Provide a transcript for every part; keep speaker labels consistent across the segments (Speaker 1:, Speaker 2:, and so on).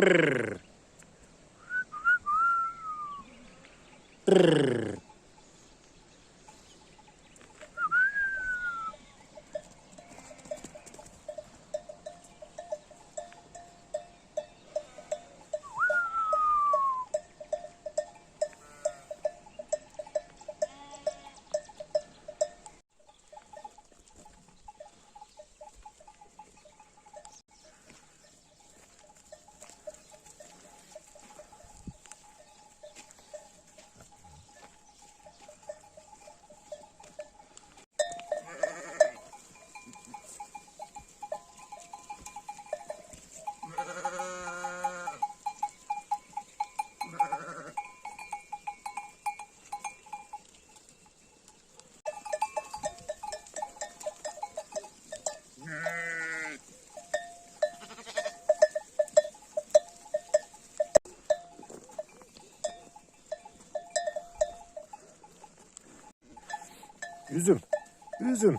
Speaker 1: Trrr. Trrr. Üzüm. Üzüm.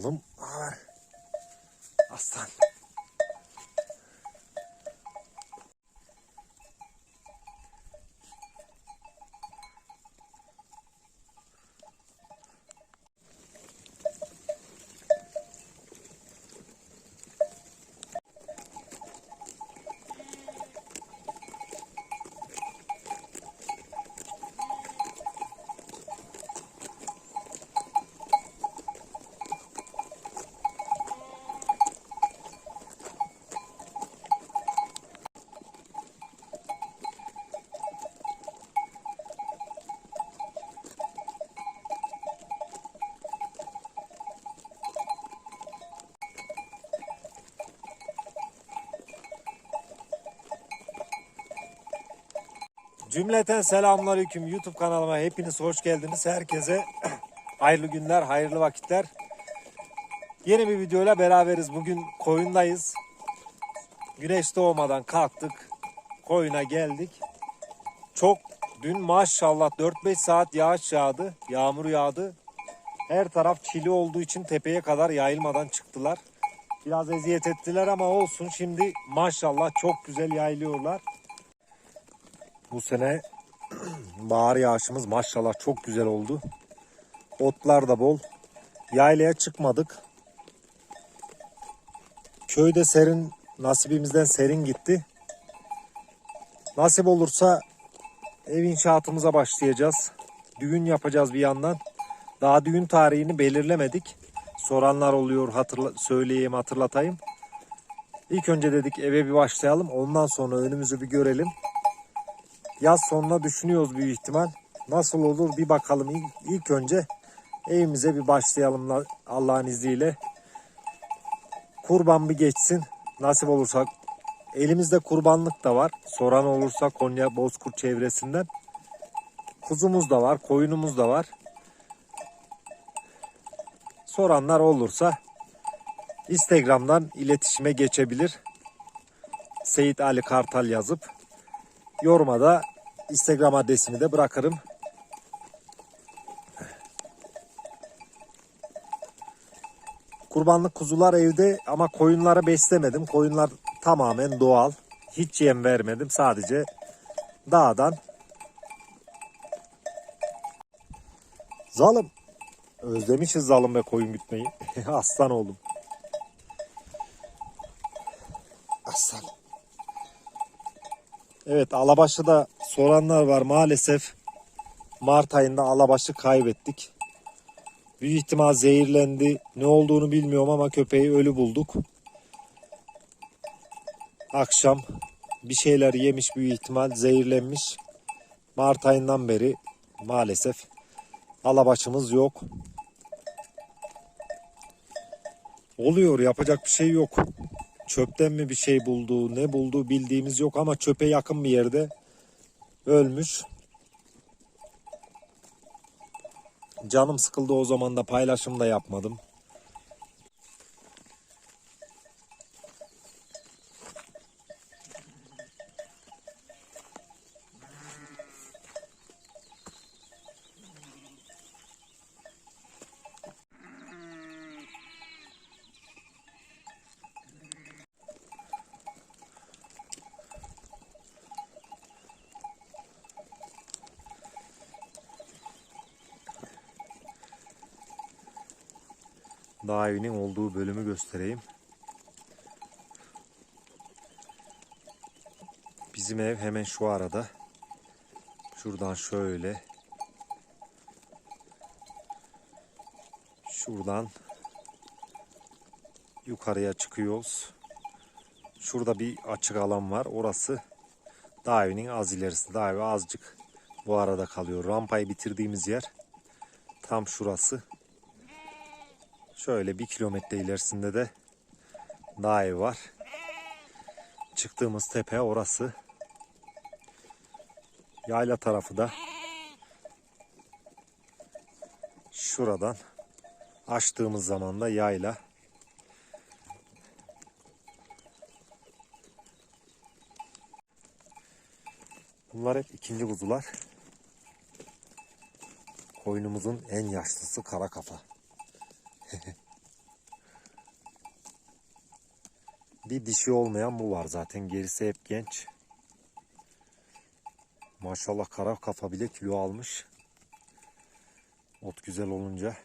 Speaker 1: Oğlum Cümleten selamünaleyküm YouTube kanalıma hepiniz hoş geldiniz. Herkese hayırlı günler, hayırlı vakitler. Yeni bir videoyla beraberiz. Bugün koyundayız. Güneş doğmadan kalktık. Koyuna geldik. Çok dün maşallah 4-5 saat yağış yağdı. Yağmur yağdı. Her taraf çili olduğu için tepeye kadar yayılmadan çıktılar. Biraz eziyet ettiler ama olsun. Şimdi maşallah çok güzel yayılıyorlar. Bu sene bahar yağışımız maşallah çok güzel oldu. Otlar da bol. Yaylaya çıkmadık. Köyde serin nasibimizden serin gitti. Nasip olursa ev inşaatımıza başlayacağız. Düğün yapacağız bir yandan. Daha düğün tarihini belirlemedik. Soranlar oluyor hatırla söyleyeyim hatırlatayım. İlk önce dedik eve bir başlayalım. Ondan sonra önümüzü bir görelim. Yaz sonuna düşünüyoruz büyük ihtimal. Nasıl olur bir bakalım. İlk, ilk önce evimize bir başlayalım la- Allah'ın izniyle. Kurban bir geçsin. Nasip olursa elimizde kurbanlık da var. Soran olursa Konya Bozkurt çevresinden. Kuzumuz da var, koyunumuz da var. Soranlar olursa Instagram'dan iletişime geçebilir. Seyit Ali Kartal yazıp yoruma da Instagram adresimi de bırakırım. Kurbanlık kuzular evde ama koyunları beslemedim. Koyunlar tamamen doğal. Hiç yem vermedim. Sadece dağdan. Zalim. Özlemişiz zalim ve koyun gütmeyi. Aslan oğlum. Aslan. Evet Alabaşı'da soranlar var maalesef. Mart ayında Alabaşı kaybettik. Büyük ihtimal zehirlendi. Ne olduğunu bilmiyorum ama köpeği ölü bulduk. Akşam bir şeyler yemiş büyük ihtimal zehirlenmiş. Mart ayından beri maalesef alabaşımız yok. Oluyor yapacak bir şey yok. Çöpten mi bir şey buldu ne buldu bildiğimiz yok ama çöpe yakın bir yerde ölmüş. Canım sıkıldı o zaman da paylaşım da yapmadım. Dağ evinin olduğu bölümü göstereyim. Bizim ev hemen şu arada. Şuradan şöyle. Şuradan yukarıya çıkıyoruz. Şurada bir açık alan var. Orası dağ evinin az ilerisi. Dağ evi azıcık bu arada kalıyor. Rampayı bitirdiğimiz yer tam şurası. Şöyle bir kilometre ilerisinde de dağ evi var. Çıktığımız tepe orası. Yayla tarafı da şuradan açtığımız zaman da yayla. Bunlar hep ikinci kuzular. Koyunumuzun en yaşlısı kara kafa. Bir dişi olmayan bu var zaten. Gerisi hep genç. Maşallah kara kafa bile kilo almış. Ot güzel olunca.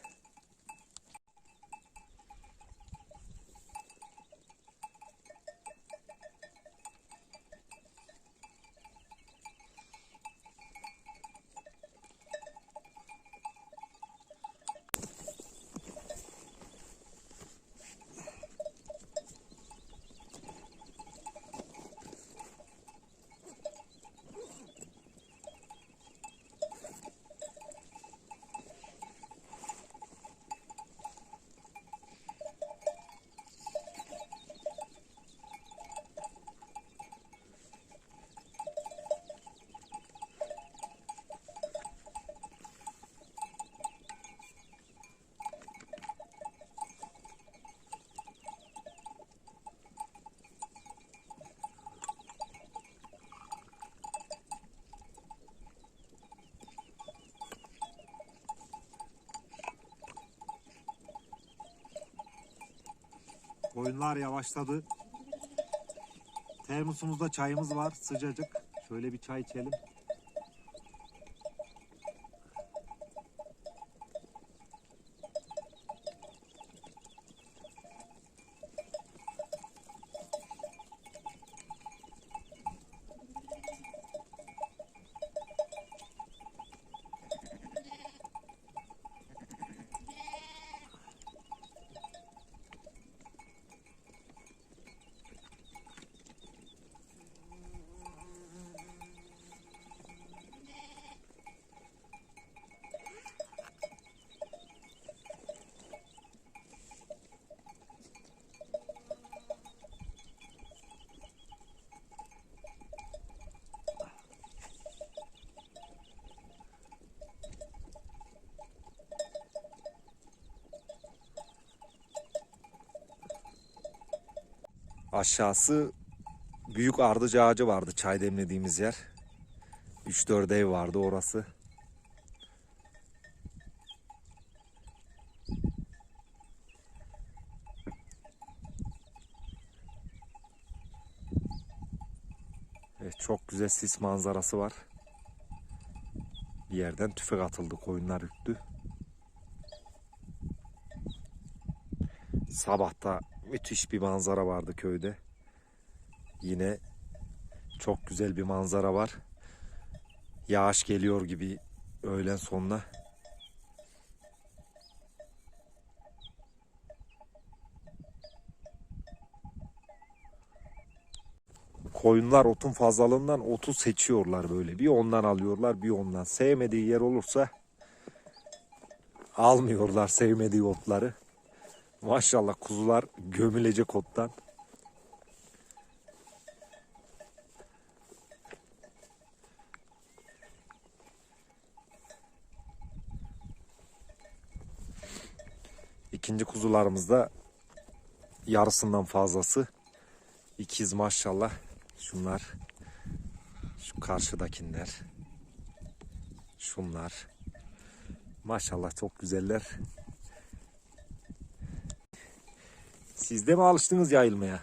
Speaker 1: Koyunlar yavaşladı. Termosumuzda çayımız var sıcacık. Şöyle bir çay içelim. Aşağısı büyük ardıç ağacı vardı çay demlediğimiz yer. 3-4 ev vardı orası. Evet, çok güzel sis manzarası var. Bir yerden tüfek atıldı, koyunlar ürktü. Sabahta müthiş bir manzara vardı köyde. Yine çok güzel bir manzara var. Yağış geliyor gibi öğlen sonuna. Koyunlar otun fazlalığından otu seçiyorlar böyle. Bir ondan alıyorlar bir ondan. Sevmediği yer olursa almıyorlar sevmediği otları. Maşallah kuzular gömülecek ottan. İkinci kuzularımız da yarısından fazlası. İkiz maşallah. Şunlar. Şu karşıdakiler. Şunlar. Maşallah çok güzeller. Siz de mi alıştınız yayılmaya?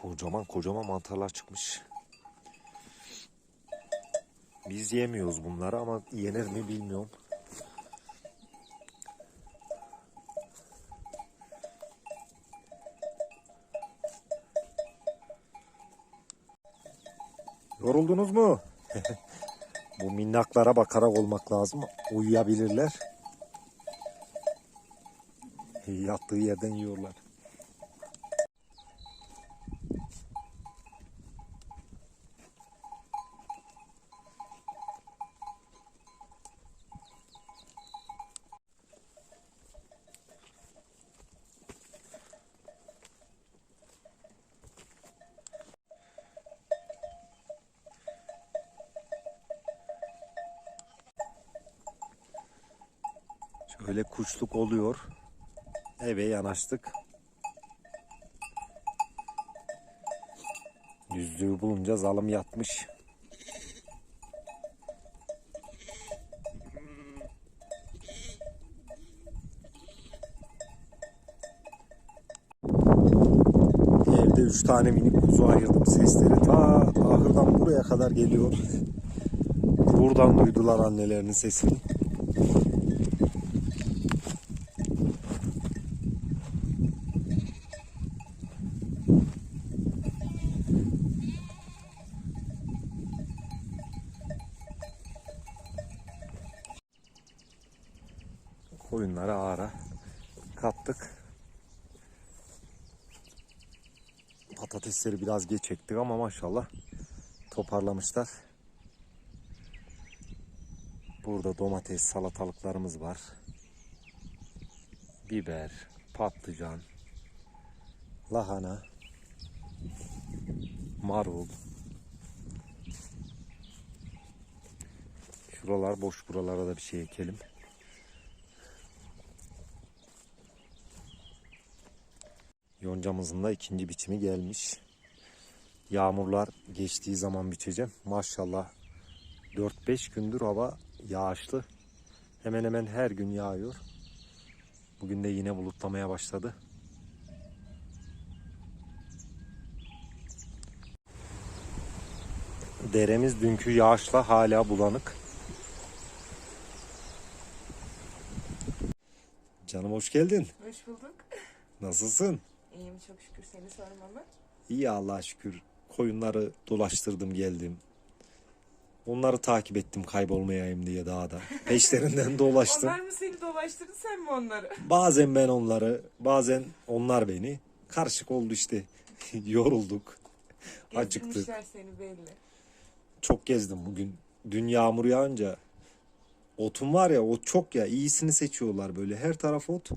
Speaker 1: kocaman kocaman mantarlar çıkmış. Biz yemiyoruz bunları ama yenir mi bilmiyorum. Yoruldunuz mu? Bu minnaklara bakarak olmak lazım. Uyuyabilirler. Yattığı yerden yiyorlar. Şöyle kuşluk oluyor. Eve yanaştık. Yüzlüğü bulunca zalım yatmış. Evde üç tane minik kuzu ayırdım. Sesleri ta ahırdan buraya kadar geliyor. Buradan duydular annelerinin sesini. Koyunları ağara kattık. Patatesleri biraz geç ektik ama maşallah toparlamışlar. Burada domates, salatalıklarımız var. Biber, patlıcan, lahana, marul. Şuralar boş buralara da bir şey ekelim. Yoncamızın da ikinci biçimi gelmiş. Yağmurlar geçtiği zaman biçeceğim. Maşallah 4-5 gündür hava yağışlı. Hemen hemen her gün yağıyor. Bugün de yine bulutlamaya başladı. Deremiz dünkü yağışla hala bulanık. Canım hoş geldin.
Speaker 2: Hoş bulduk.
Speaker 1: Nasılsın?
Speaker 2: İyiyim çok şükür seni sormalı.
Speaker 1: İyi Allah'a şükür. Koyunları dolaştırdım geldim. Onları takip ettim kaybolmayayım diye dağda. Peşlerinden dolaştım.
Speaker 2: Onlar mı seni dolaştırdı sen mi onları?
Speaker 1: Bazen ben onları, bazen onlar beni. Karışık oldu işte. Yorulduk. Acıktık.
Speaker 2: Gezdirmişler seni belli.
Speaker 1: Çok gezdim bugün. Dün yağmur yağınca Otun var ya ot çok ya iyisini seçiyorlar böyle her taraf ot.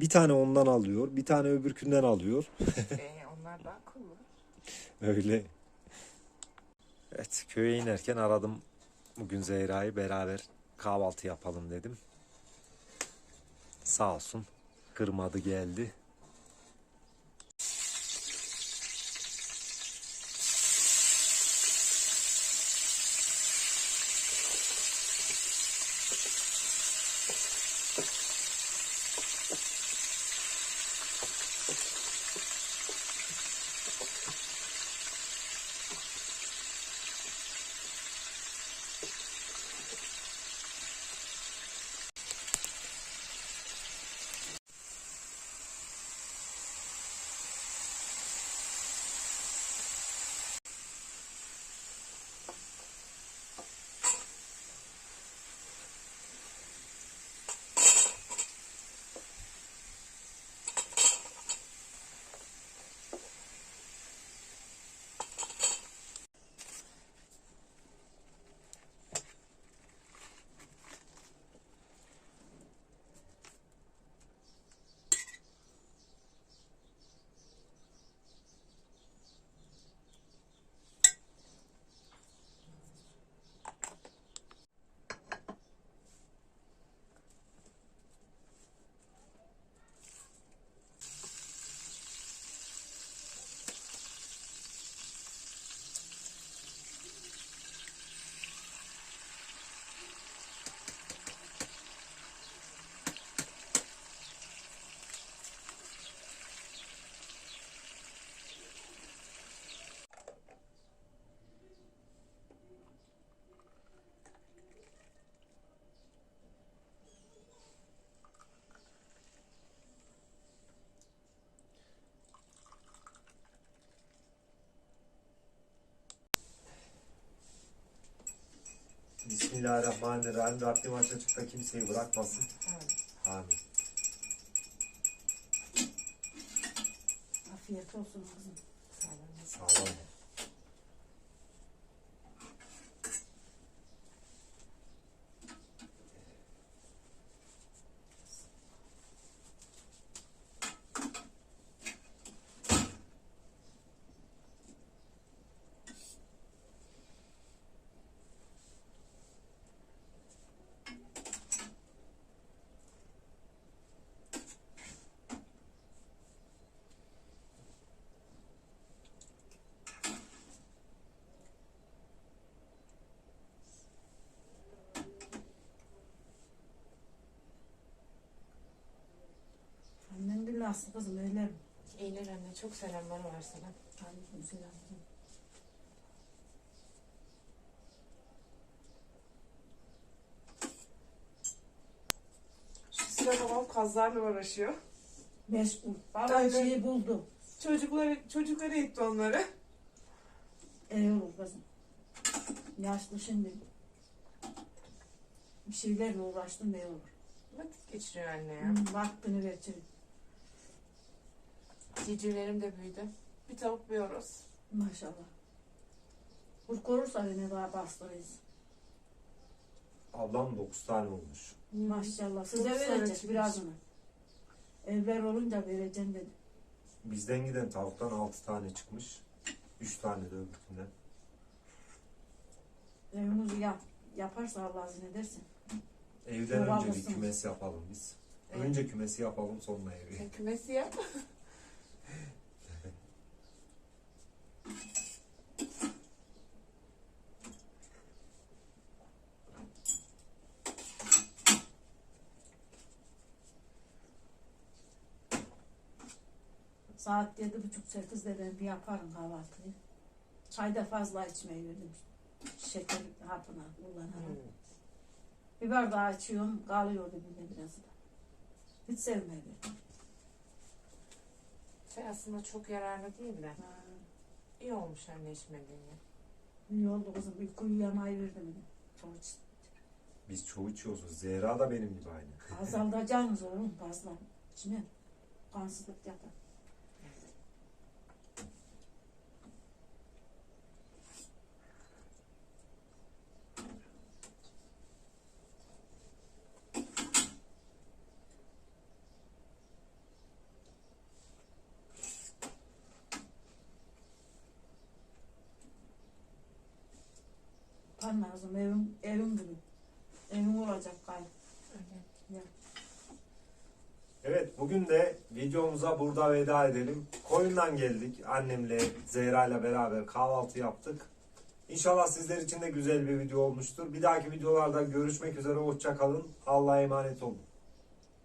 Speaker 1: Bir tane ondan alıyor bir tane öbürkünden alıyor.
Speaker 2: ee, onlar daha akıllı.
Speaker 1: Öyle. Evet köye inerken aradım bugün Zehra'yı beraber kahvaltı yapalım dedim. Sağ olsun kırmadı geldi. Bismillahirrahmanirrahim. Rabbim aç açıkta kimseyi bırakmasın. Amin.
Speaker 3: Afiyet olsun kızım.
Speaker 1: Sağ olun.
Speaker 3: Annen de nasıl kızım öyle mi?
Speaker 2: İyiler anne çok selamlar var sana.
Speaker 3: Aleyküm selam.
Speaker 2: Şu sıra babam kazlarla uğraşıyor.
Speaker 3: Meşgul. Baba
Speaker 2: Aynen.
Speaker 3: şeyi buldu.
Speaker 2: Çocukları, çocukları etti onları.
Speaker 3: Olur kızım. Yaşlı şimdi. Bir şeylerle uğraştım iyi olur.
Speaker 2: Vakit geçiriyor anne ya.
Speaker 3: Hmm, vaktini geçir.
Speaker 2: Civcivlerim de büyüdü. Bir tavuk bir horoz.
Speaker 3: Maşallah. Kurt korursa yine daha bastırırız.
Speaker 1: Ablam 9 tane olmuş.
Speaker 3: Maşallah. Size
Speaker 2: Çok
Speaker 3: verecek
Speaker 2: sarı
Speaker 3: birazını. Evler olunca vereceğim dedi.
Speaker 1: Bizden giden tavuktan 6 tane çıkmış. 3 tane de öbürkünden.
Speaker 3: Evinizi yap, yaparsa Allah izin edersin.
Speaker 1: Evden
Speaker 3: Yok,
Speaker 1: önce bir kümes yapalım biz.
Speaker 2: Evet.
Speaker 1: Önce kümesi yapalım sonra evi.
Speaker 2: Sen kümesi yap.
Speaker 3: Saat yedi buçuk sekizde ben bir yaparım kahvaltıyı. Çay da fazla içmeyi verdim. Şeker hapına kullanırım. Bir bardağı açıyorum kalıyor dibinde biraz da. Hiç sevmiyorum.
Speaker 2: Çay aslında çok yararlı değil de.
Speaker 3: Ha,
Speaker 2: İyi olmuş anne içmediğini.
Speaker 3: iyi oldu kızım. Bir kuyu yamayı verdim. Çok
Speaker 1: Biz çoğu içiyoruz. Zehra da benim gibi aynı.
Speaker 3: Azaltacaksınız oğlum fazla. İçme. Kansızlık yapar. Yapan lazım. Evim, evim gibi. Evim olacak gayrı.
Speaker 1: Evet bugün de videomuza burada veda edelim. Koyundan geldik. Annemle Zehra ile beraber kahvaltı yaptık. İnşallah sizler için de güzel bir video olmuştur. Bir dahaki videolarda görüşmek üzere. Hoşça kalın. Allah'a emanet olun.